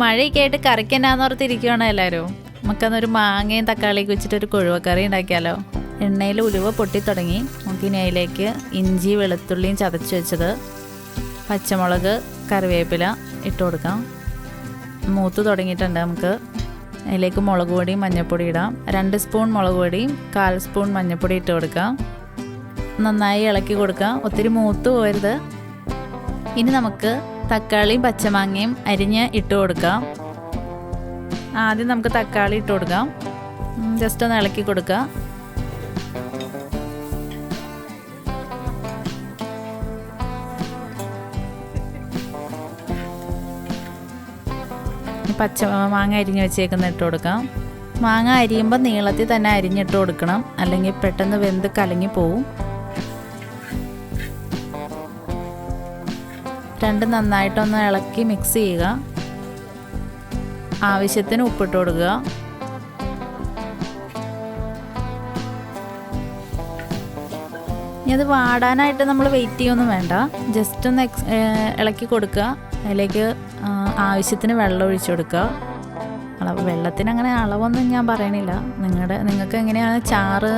മഴയൊക്കെ ആയിട്ട് കറിക്ക് എന്നാന്ന് ഓർത്തിരിക്കുകയാണ് എല്ലാവരും നമുക്കന്നൊരു മാങ്ങയും തക്കാളിയൊക്കെ വെച്ചിട്ട് ഒരു കൊഴുവക്കറി ഉണ്ടാക്കിയാലോ. എണ്ണയിൽ ഉലുവ പൊട്ടി തുടങ്ങി നമുക്കിനി അതിലേക്ക് ഇഞ്ചി വെളുത്തുള്ളിയും ചതച്ച് വെച്ചത് പച്ചമുളക് കറിവേപ്പില ഇട്ട് കൊടുക്കാം. മൂത്ത് തുടങ്ങിയിട്ടുണ്ട് നമുക്ക്. അതിലേക്ക് മുളക് പൊടിയും മഞ്ഞൾപ്പൊടി ഇടാം. രണ്ട് സ്പൂൺ മുളക് പൊടിയും കാൽ സ്പൂൺ മഞ്ഞൾപ്പൊടി ഇട്ട് കൊടുക്കാം. നന്നായി ഇളക്കി കൊടുക്കാം. ഒത്തിരി മൂത്ത് പോരുത് ഇനി നമുക്ക് തക്കാളിയും പച്ചമാങ്ങയും അരിഞ്ഞ് ഇട്ട് കൊടുക്കാം. ആദ്യം നമുക്ക് തക്കാളി ഇട്ട് കൊടുക്കാം. ജസ്റ്റ് ഒന്ന് ഇളക്കി കൊടുക്കുക. പച്ച മാങ്ങ അരിഞ്ഞ് വെച്ചേക്കുന്ന ഇട്ട് കൊടുക്കാം. മാങ്ങ അരിയുമ്പോൾ നീളത്തിൽ തന്നെ അരിഞ്ഞിട്ട് കൊടുക്കണം. അല്ലെങ്കിൽ പെട്ടെന്ന് വെന്ത് കലങ്ങി പോവും രണ്ടും നന്നായിട്ടൊന്ന് ഇളക്കി മിക്സ് ചെയ്യുക. ആവശ്യത്തിന് ഉപ്പിട്ട് കൊടുക്കുക. ഇനി അത് വാടാനായിട്ട് നമ്മൾ വെയിറ്റ് ചെയ്യൊന്നും വേണ്ട. ജസ്റ്റ് ഒന്ന് എക്സ് ഇളക്കി കൊടുക്കുക. അതിലേക്ക് ആവശ്യത്തിന് വെള്ളം ഒഴിച്ചു കൊടുക്കുക. അളവ് വെള്ളത്തിന് അങ്ങനെ അളവൊന്നും ഞാൻ പറയണില്ല. നിങ്ങളുടെ നിങ്ങൾക്ക് എങ്ങനെയാണ് ചാറ്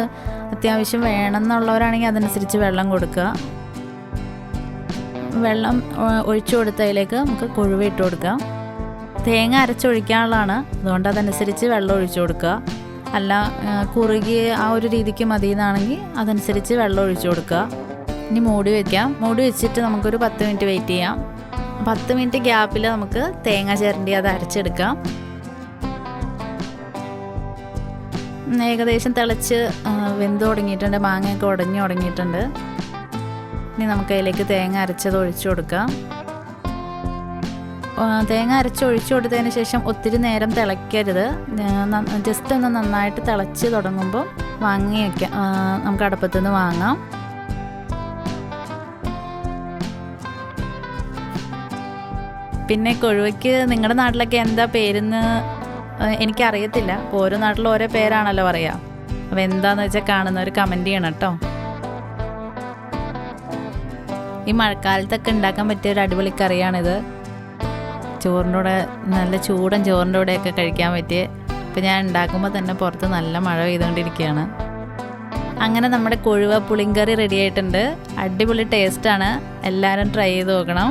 അത്യാവശ്യം വേണമെന്നുള്ളവരാണെങ്കിൽ അതനുസരിച്ച് വെള്ളം കൊടുക്കുക. വെള്ളം ഒഴിച്ചു കൊടുത്തതിലേക്ക് നമുക്ക് കൊഴുവ ഇട്ട് കൊടുക്കാം. തേങ്ങ അരച്ചൊഴിക്കാനുള്ളതാണ്. അതുകൊണ്ട് അതനുസരിച്ച് വെള്ളം ഒഴിച്ചു കൊടുക്കുക. അല്ല കുറുകി ആ ഒരു രീതിക്ക് മതി എന്നാണെങ്കിൽ അതനുസരിച്ച് വെള്ളം ഒഴിച്ചു കൊടുക്കുക. ഇനി മൂടി വയ്ക്കാം മൂടി വെച്ചിട്ട് നമുക്കൊരു പത്ത് മിനിറ്റ് വെയിറ്റ് ചെയ്യാം. പത്ത് മിനിറ്റ് ഗ്യാപ്പിൽ നമുക്ക് തേങ്ങ ചിരണ്ടി അത് അരച്ചെടുക്കാം. ഏകദേശം തിളച്ച് വെന്ത് തുടങ്ങിയിട്ടുണ്ട്. മാങ്ങയൊക്കെ ഉടഞ്ഞു തുടങ്ങിയിട്ടുണ്ട് ഇനി നമുക്ക് അതിലേക്ക് തേങ്ങ അരച്ചത് ഒഴിച്ചു കൊടുക്കാം. തേങ്ങ അരച്ച് ഒഴിച്ചു കൊടുത്തതിന് ശേഷം ഒത്തിരി നേരം തിളയ്ക്കരുത്. ജസ്റ്റ് ഒന്ന് നന്നായിട്ട് തിളച്ച് തുടങ്ങുമ്പോൾ വാങ്ങി വയ്ക്കാം നമുക്ക് അടുപ്പത്തു നിന്ന് വാങ്ങാം. പിന്നെ കൊഴുവയ്ക്ക് നിങ്ങളുടെ നാട്ടിലൊക്കെ എന്താ പേരെന്ന് എനിക്കറിയത്തില്ല. ഓരോ നാട്ടിലും ഓരോ പേരാണല്ലോ പറയുക അപ്പോൾ എന്താണെന്ന് വെച്ചാൽ കാണുന്നവർ കമന്റ് ചെയ്യണം കേട്ടോ. ഈ മഴക്കാലത്തൊക്കെ ഉണ്ടാക്കാൻ പറ്റിയ ഒരു അടിപൊളി കറിയാണിത്. ചോറിന്റെ കൂടെ നല്ല ചൂടൻ ചോറിന്റെ കൂടെയൊക്കെ കഴിക്കാൻ പറ്റിയ ഇപ്പം ഞാൻ ഉണ്ടാക്കുമ്പോൾ തന്നെ പുറത്ത് നല്ല മഴ പെയ്തുകൊണ്ടിരിക്കുകയാണ്. അങ്ങനെ നമ്മുടെ കൊഴുവ പുളിങ്കറി റെഡി ആയിട്ടുണ്ട്. അടിപൊളി ടേസ്റ്റാണ് എല്ലാവരും ട്രൈ ചെയ്ത് നോക്കണം.